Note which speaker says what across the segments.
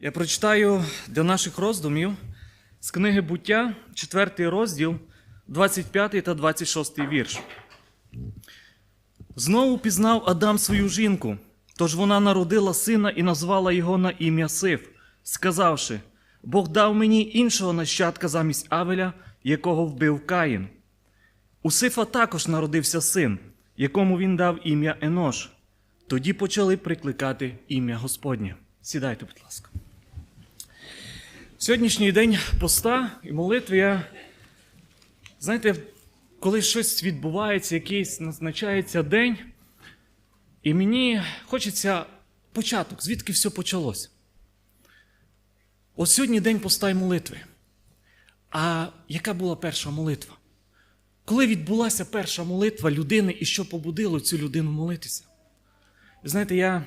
Speaker 1: Я прочитаю для наших роздумів з книги буття, 4 розділ, 25 та 26 вірш. Знову пізнав Адам свою жінку, тож вона народила сина і назвала його на ім'я Сиф, сказавши: Бог дав мені іншого нащадка замість Авеля, якого вбив Каїн. У Сифа також народився син, якому він дав ім'я Енош. Тоді почали прикликати ім'я Господнє. Сідайте, будь ласка. Сьогоднішній день поста і молитви я, знаєте, коли щось відбувається, якийсь назначається день, і мені хочеться початок, звідки все почалось. Ось сьогодні день поста і молитви. А яка була перша молитва? Коли відбулася перша молитва людини і що побудило цю людину молитися? Знаєте, я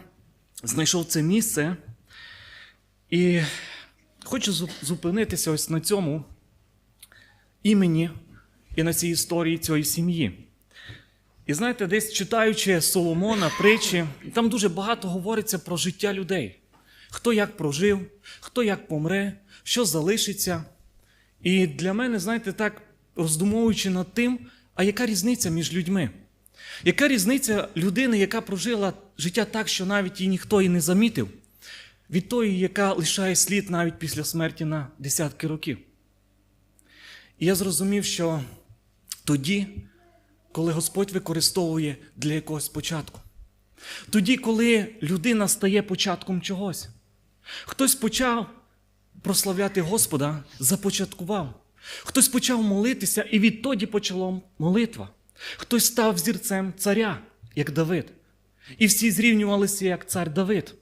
Speaker 1: знайшов це місце і хочу зупинитися ось на цьому імені і на цій історії цієї сім'ї. І знаєте, десь читаючи Соломона, притчі, там дуже багато говориться про життя людей. Хто як прожив, хто як помре, що залишиться. І для мене, знаєте, так роздумовуючи над тим, а яка різниця між людьми? Яка різниця людини, яка прожила життя так, що навіть її ніхто і не замітив, від тої, яка лишає слід навіть після смерті на десятки років? І я зрозумів, що тоді, коли Господь використовує для якогось початку, тоді, коли людина стає початком чогось, хтось почав прославляти Господа, започаткував. Хтось почав молитися, і відтоді почала молитва. Хтось став зірцем царя, як Давид. І всі зрівнювалися, як цар Давид.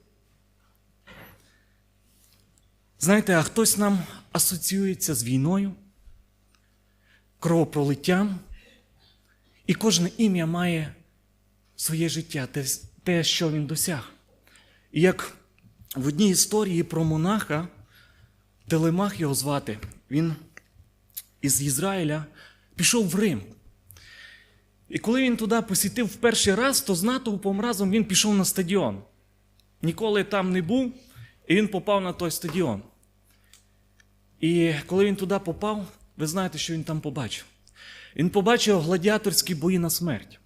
Speaker 1: Знаєте, а хтось нам асоціюється з війною, кровопролиттям, і кожне ім'я має своє життя, те, що він досяг. І як в одній історії про монаха, Телемах його звати, він із Ізраїля пішов в Рим. І коли він туди посітив в перший раз, то з натовпом разом він пішов на стадіон. Ніколи там не був, і він попав на той стадіон. І коли він туди попав, ви знаєте, що він там побачив. Він побачив гладіаторські бої на смерть.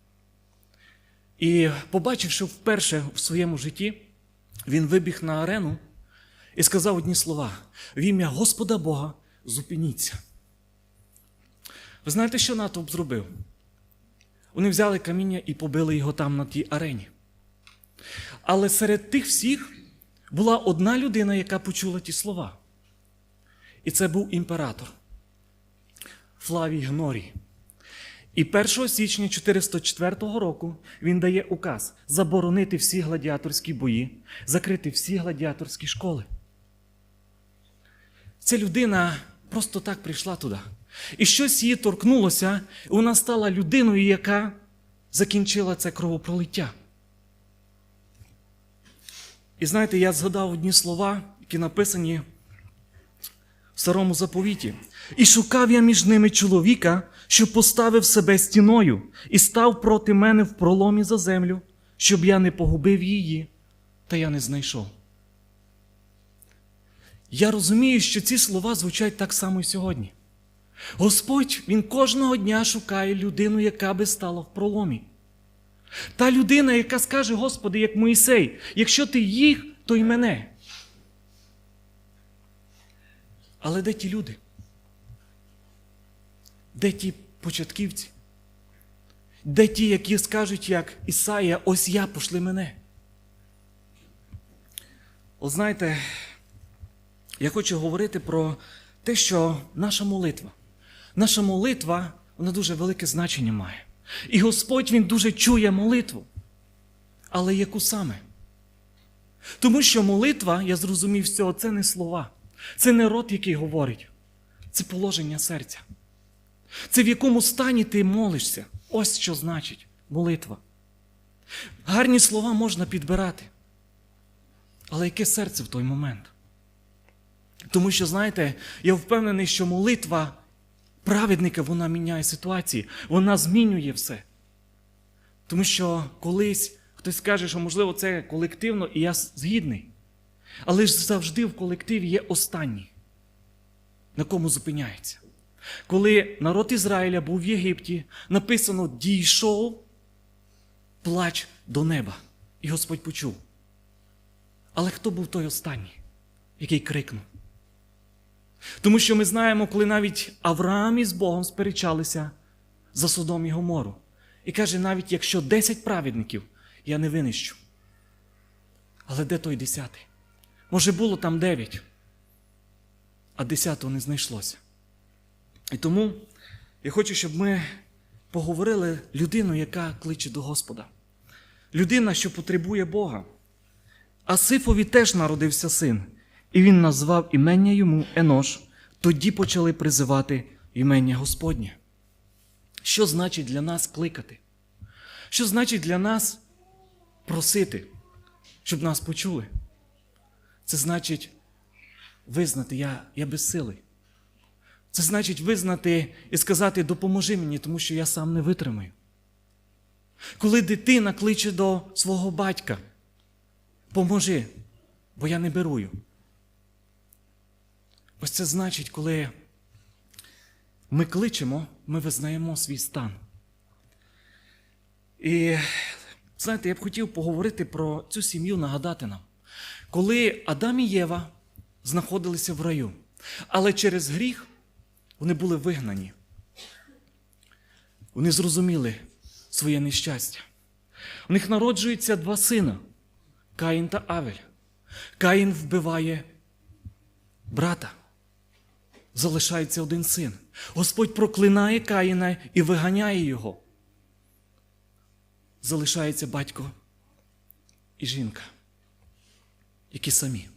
Speaker 1: І побачивши вперше в своєму житті, він вибіг на арену і сказав одні слова: в ім'я Господа Бога зупиніться. Ви знаєте, що натовп зробив? Вони взяли каміння і побили його там на тій арені. Але серед тих всіх була одна людина, яка почула ті слова. І це був імператор Флавій Гнорій. І 1 січня 404 року він дає указ заборонити всі гладіаторські бої, закрити всі гладіаторські школи. Ця людина просто так прийшла туди. І щось її торкнулося, і вона стала людиною, яка закінчила це кровопролиття. І знаєте, я згадав одні слова, які написані в старому заповіті. І шукав я між ними чоловіка, що поставив себе стіною, і став проти мене в проломі за землю, щоб я не погубив її, та я не знайшов. Я розумію, що ці слова звучать так само і сьогодні. Господь Він кожного дня шукає людину, яка би стала в проломі. Та людина, яка скаже, Господи, як Моїсей, якщо ти їх, то й мене. Але де ті люди? Де ті початківці? Де ті, які скажуть, як Ісая, ось я пошли мене? От знаєте, я хочу говорити про те, що наша молитва, наша молитва, вона дуже велике значення має. І Господь Він дуже чує молитву. Але яку саме? Тому що молитва, я зрозумів з цього, це не слова, це не рот, який говорить, це положення серця. Це в якому стані ти молишся. Ось що значить молитва. Гарні слова можна підбирати. Але яке серце в той момент? Тому що, знаєте, я впевнений, що молитва праведника вона міняє ситуації, вона змінює все. Тому що колись хтось скаже, що можливо це колективно, і я згідний. Але ж завжди в колективі є останній, на кому зупиняється. Коли народ Ізраїля був в Єгипті, написано дійшов плач до неба. І Господь почув. Але хто був той останній, який крикнув? Тому що ми знаємо, коли навіть Авраам із Богом сперечалися за Содом і Гомору. І каже, навіть якщо 10 праведників, я не винищу. Але де той десятий? Може, було там дев'ять, а десятого не знайшлося. І тому я хочу, щоб ми поговорили людину, яка кличе до Господа. Людина, що потребує Бога. А Сифові теж народився син, і він назвав імення йому Енош. Тоді почали призивати імення Господнє. Що значить для нас кликати? Що значить для нас просити, щоб нас почули? Це значить визнати, я, я безсилий. Це значить визнати і сказати, допоможи мені, тому що я сам не витримаю. Коли дитина кличе до свого батька, поможи, бо я не берую. Ось це значить, коли ми кличемо, ми визнаємо свій стан. І знаєте, я б хотів поговорити про цю сім'ю, нагадати нам, коли Адам і Єва знаходилися в раю, але через гріх вони були вигнані. Вони зрозуміли своє нещастя. У них народжуються два сина Каїн та Авель. Каїн вбиває брата. Залишається один син. Господь проклинає Каїна і виганяє його. Залишається батько і жінка, які самі.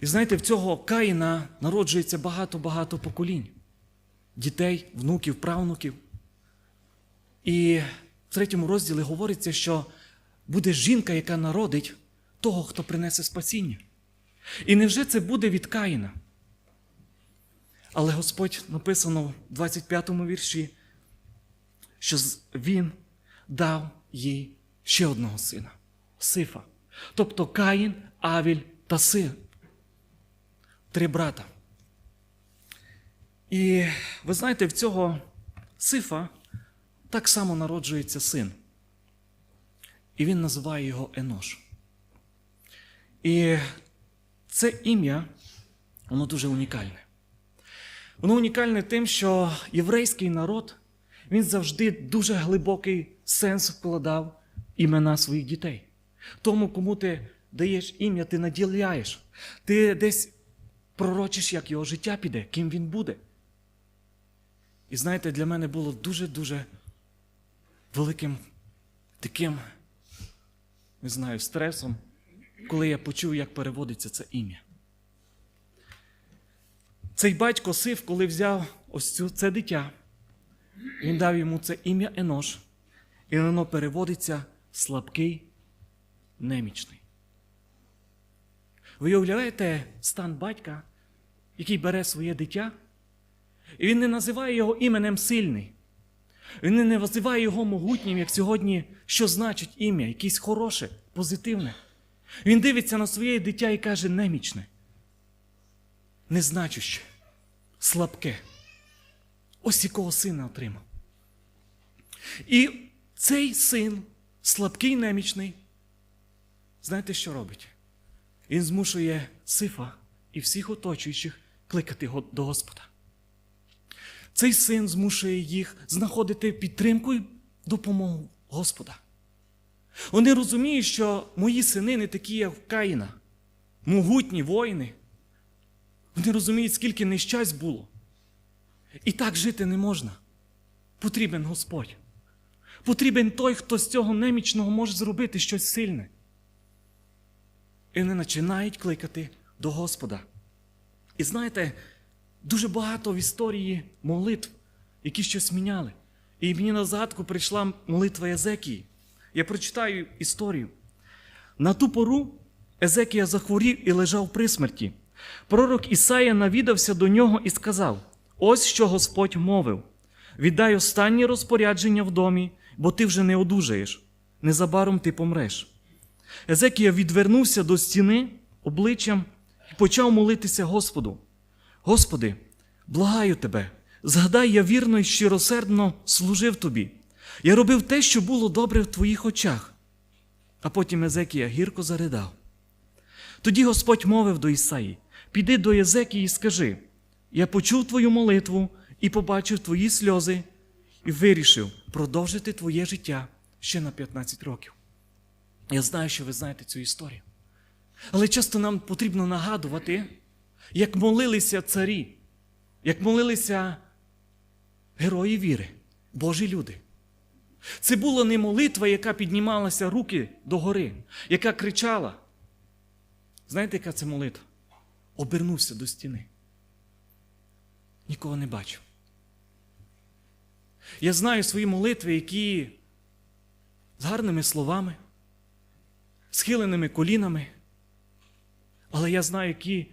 Speaker 1: І знаєте, в цього Каїна народжується багато-багато поколінь дітей, внуків, правнуків. І в третьому розділі говориться, що буде жінка, яка народить того, хто принесе спасіння. І невже це буде від Каїна? Але Господь написано в 25 му вірші, що Він дав їй ще одного сина Сифа. Тобто Каїн, Авіль та Син. Три брата. І ви знаєте, в цього Сифа так само народжується син. І він називає його Енош. І це ім'я, воно дуже унікальне. Воно унікальне тим, що єврейський народ він завжди дуже глибокий сенс вкладав імена своїх дітей. Тому, кому ти даєш ім'я, ти наділяєш. Ти десь пророчиш, як його життя піде, ким він буде. І знаєте, для мене було дуже-дуже великим таким, не знаю, стресом, коли я почув, як переводиться це ім'я. Цей батько Сив, коли взяв ось цю, це дитя, він дав йому це ім'я Енош, і воно переводиться слабкий, немічний. Ви уявляєте стан батька, який бере своє дитя, і він не називає його іменем сильний. Він не називає його могутнім, як сьогодні, що значить ім'я, якесь хороше, позитивне. Він дивиться на своє дитя і каже немічне, незначуще, слабке. Ось якого сина отримав. І цей син, слабкий немічний, знаєте, що робить? Він змушує Сифа і всіх оточуючих кликати до Господа. Цей син змушує їх знаходити підтримку і допомогу Господа. Вони розуміють, що мої сини не такі, як Каїна, могутні воїни. Вони розуміють, скільки нещасть було. І так жити не можна. Потрібен Господь. Потрібен той, хто з цього немічного може зробити щось сильне. І вони починають кликати до Господа. І знаєте, дуже багато в історії молитв, які щось міняли. І мені на згадку прийшла молитва Езекії. Я прочитаю історію. На ту пору Езекія захворів і лежав при смерті. Пророк Ісая навідався до нього і сказав: Ось що Господь мовив: віддай останні розпорядження в домі, бо ти вже не одужаєш. Незабаром ти помреш. Езекія відвернувся до стіни обличчям і почав молитися Господу. Господи, благаю тебе, згадай, я вірно і щиросердно служив тобі. Я робив те, що було добре в твоїх очах. А потім Езекія гірко заридав. Тоді Господь мовив до Ісаї: Піди до Єзекії і скажи: Я почув твою молитву і побачив твої сльози, і вирішив продовжити твоє життя ще на 15 років. Я знаю, що ви знаєте цю історію. Але часто нам потрібно нагадувати, як молилися царі, як молилися герої віри, Божі люди. Це була не молитва, яка піднімалася руки догори, яка кричала. Знаєте, яка це молитва? Обернувся до стіни. Нікого не бачив. Я знаю свої молитви, які з гарними словами, схиленими колінами, але я знаю, які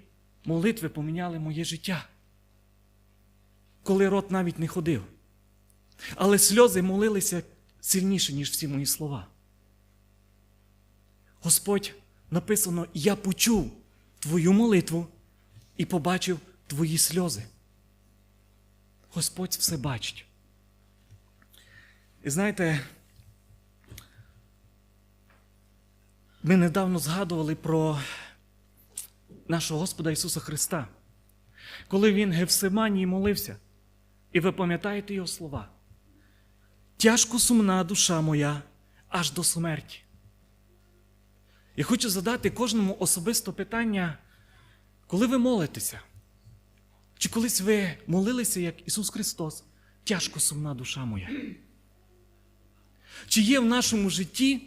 Speaker 1: молитви поміняли моє життя, коли рот навіть не ходив. Але сльози молилися сильніше, ніж всі мої слова. Господь написано: Я почув твою молитву і побачив твої сльози. Господь все бачить. І знаєте, ми недавно згадували про нашого Господа Ісуса Христа, коли Він в Гефсиманії молився, і ви пам'ятаєте Його слова. Тяжко сумна душа моя аж до смерті. Я хочу задати кожному особисто питання, коли ви молитеся, чи колись ви молилися, як Ісус Христос, тяжко сумна душа моя? Чи є в нашому житті,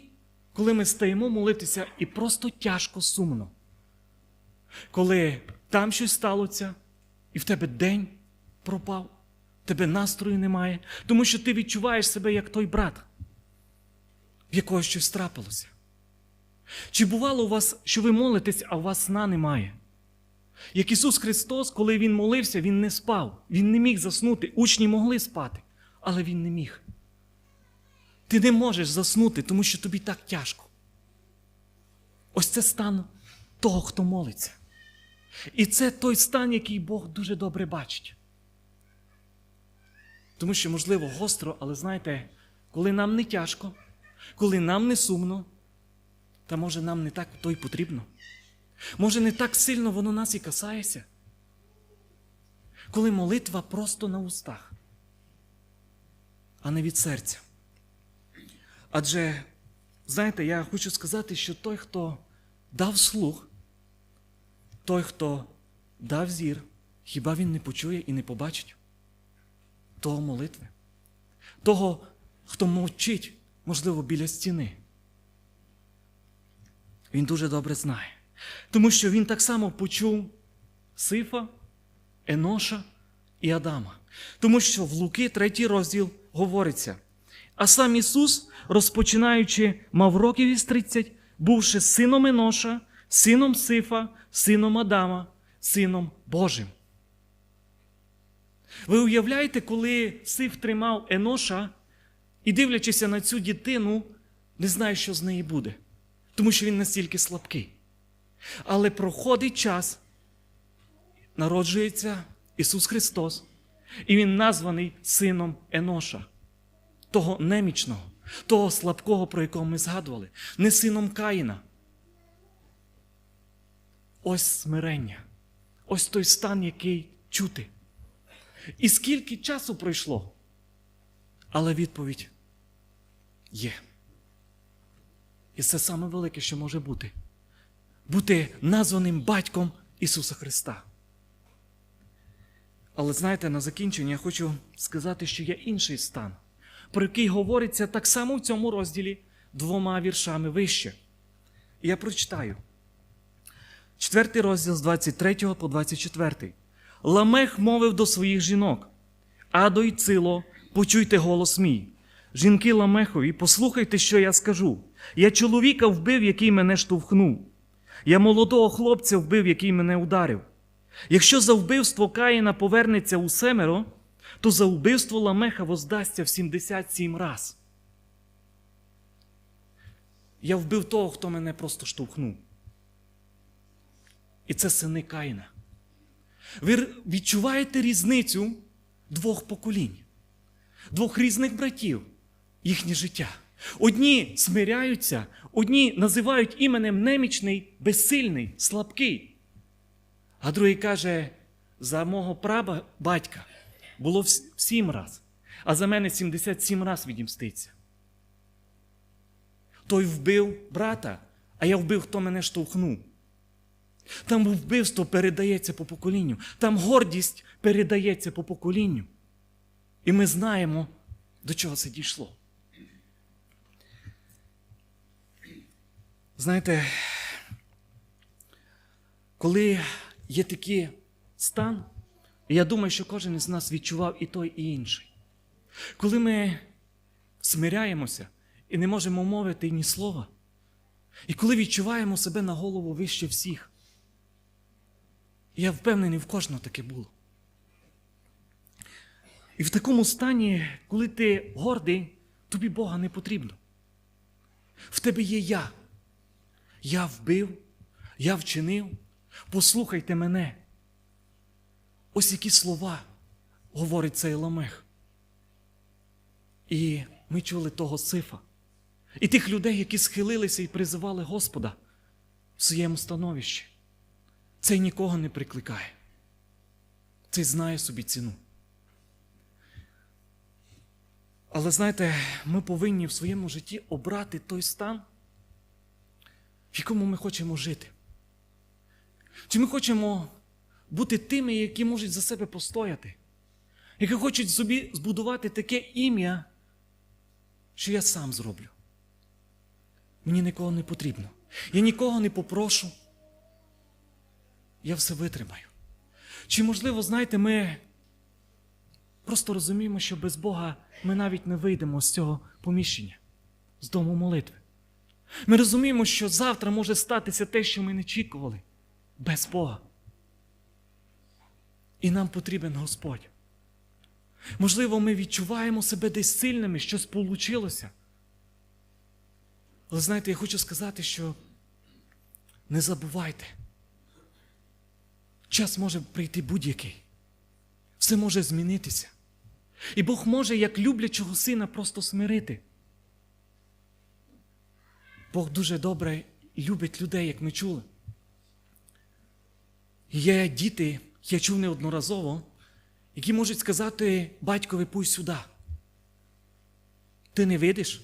Speaker 1: коли ми стаємо молитися і просто тяжко сумно? Коли там щось сталося, і в тебе день пропав, тебе настрою немає, тому що ти відчуваєш себе як той брат, в якого щось трапилося. Чи бувало у вас, що ви молитесь, а у вас сна немає? Як Ісус Христос, коли Він молився, Він не спав, Він не міг заснути. Учні могли спати, але Він не міг. Ти не можеш заснути, тому що тобі так тяжко. Ось це стан того, хто молиться. І це той стан, який Бог дуже добре бачить. Тому що, можливо, гостро, але знаєте, коли нам не тяжко, коли нам не сумно, та може нам не так то й потрібно. Може, не так сильно воно нас і касається. Коли молитва просто на устах, а не від серця. Адже, знаєте, я хочу сказати, що той, хто дав слух, той, хто дав зір, хіба він не почує і не побачить того молитви, того, хто мовчить, можливо, біля стіни. Він дуже добре знає. Тому що він так само почув Сифа, Еноша і Адама. Тому що в Луки, третій розділ, говориться. А сам Ісус, розпочинаючи, мав років із 30, бувши сином Еноша, сином Сифа, сином Адама, сином Божим. Ви уявляєте, коли Сиф тримав Еноша і, дивлячися на цю дитину, не знає, що з неї буде, тому що він настільки слабкий. Але проходить час, народжується Ісус Христос, і Він названий Сином Еноша, того немічного, того слабкого, про якого ми згадували, не сином Каїна. Ось смирення, ось той стан, який чути. І скільки часу пройшло, але відповідь є. І це саме велике, що може бути бути названим батьком Ісуса Христа. Але знаєте, на закінчення я хочу сказати, що є інший стан, про який говориться так само в цьому розділі двома віршами вище. Я прочитаю. Четвертий розділ з 23 по 24. Ламех мовив до своїх жінок. Адо й цило, почуйте голос мій. Жінки Ламехові, послухайте, що я скажу. Я чоловіка вбив, який мене штовхнув. Я молодого хлопця вбив, який мене ударив. Якщо за вбивство Каїна повернеться у семеро, то за вбивство Ламеха воздасться в 77 раз. Я вбив того, хто мене просто штовхнув. І це сини Каїна. Ви відчуваєте різницю двох поколінь, двох різних братів, їхнє життя. Одні смиряються, одні називають іменем немічний, безсильний, слабкий. А другий каже: за мого праба батька було сім раз, а за мене 77 раз відімститься. Той вбив брата, а я вбив, хто мене штовхнув. Там вбивство передається по поколінню, там гордість передається по поколінню. І ми знаємо, до чого це дійшло. Знаєте, коли є такий стан, я думаю, що кожен із нас відчував і той, і інший. Коли ми смиряємося і не можемо мовити ні слова, і коли відчуваємо себе на голову вище всіх, я впевнений, в кожного таке було. І в такому стані, коли ти гордий, тобі Бога не потрібно. В тебе є я. Я вбив, я вчинив. Послухайте мене. Ось які слова говорить цей ламех. І ми чули того сифа. І тих людей, які схилилися і призивали Господа в своєму становищі. Цей нікого не прикликає. Цей знає собі ціну. Але знаєте, ми повинні в своєму житті обрати той стан, якому ми хочемо жити. Чи ми хочемо бути тими, які можуть за себе постояти, які хочуть собі збудувати таке ім'я, що я сам зроблю. Мені нікого не потрібно. Я нікого не попрошу. Я все витримаю. Чи, можливо, знаєте, ми просто розуміємо, що без Бога ми навіть не вийдемо з цього поміщення, з дому молитви. Ми розуміємо, що завтра може статися те, що ми не очікували, без Бога. І нам потрібен Господь. Можливо, ми відчуваємо себе десь сильними, щось получилося. Але знаєте, я хочу сказати, що не забувайте. Час може прийти будь-який. Все може змінитися. І Бог може, як люблячого сина, просто смирити. Бог дуже добре любить людей, як ми чули. Є діти, я чув неодноразово, які можуть сказати батькові пуй сюди. Ти не видиш?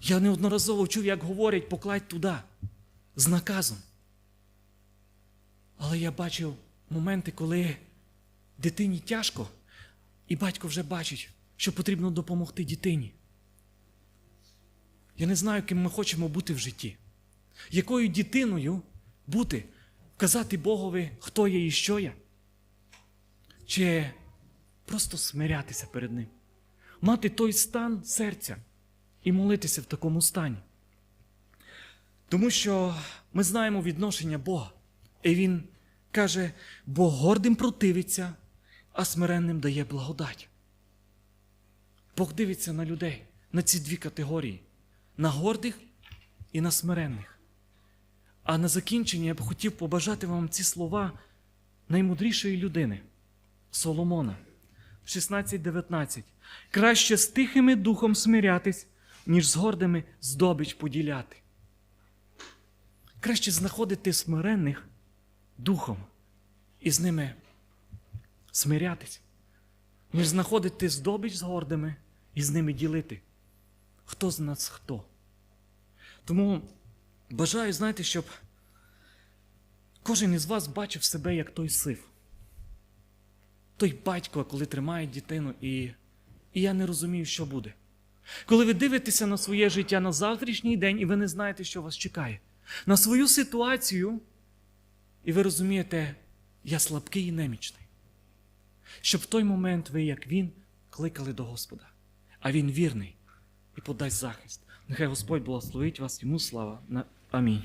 Speaker 1: Я неодноразово чув, як говорять, покладь туди, з наказом. Але я бачив моменти, коли дитині тяжко, і батько вже бачить, що потрібно допомогти дитині. Я не знаю, ким ми хочемо бути в житті. Якою дитиною бути, казати Богові, хто я і що я? Чи просто смирятися перед Ним, мати той стан серця і молитися в такому стані. Тому що ми знаємо відношення Бога. І Він каже, Бог гордим противиться, а смиренним дає благодать. Бог дивиться на людей, на ці дві категорії: на гордих і на смиренних. А на закінчення я б хотів побажати вам ці слова наймудрішої людини Соломона. 16.19. Краще з тихими духом смирятись, ніж з гордими здобич поділяти. Краще знаходити смиренних духом і з ними смирятись, ніж знаходити здобич з гордими і з ними ділити. Хто з нас хто? Тому бажаю, знаєте, щоб кожен із вас бачив себе як той сив. Той батько, коли тримає дитину, і, і я не розумію, що буде. Коли ви дивитеся на своє життя на завтрашній день, і ви не знаєте, що вас чекає, на свою ситуацію, і ви розумієте, я слабкий і немічний. Щоб в той момент ви, як він, кликали до Господа, а він вірний і подасть захист. Нехай Господь благословить вас, йому слава. Амінь.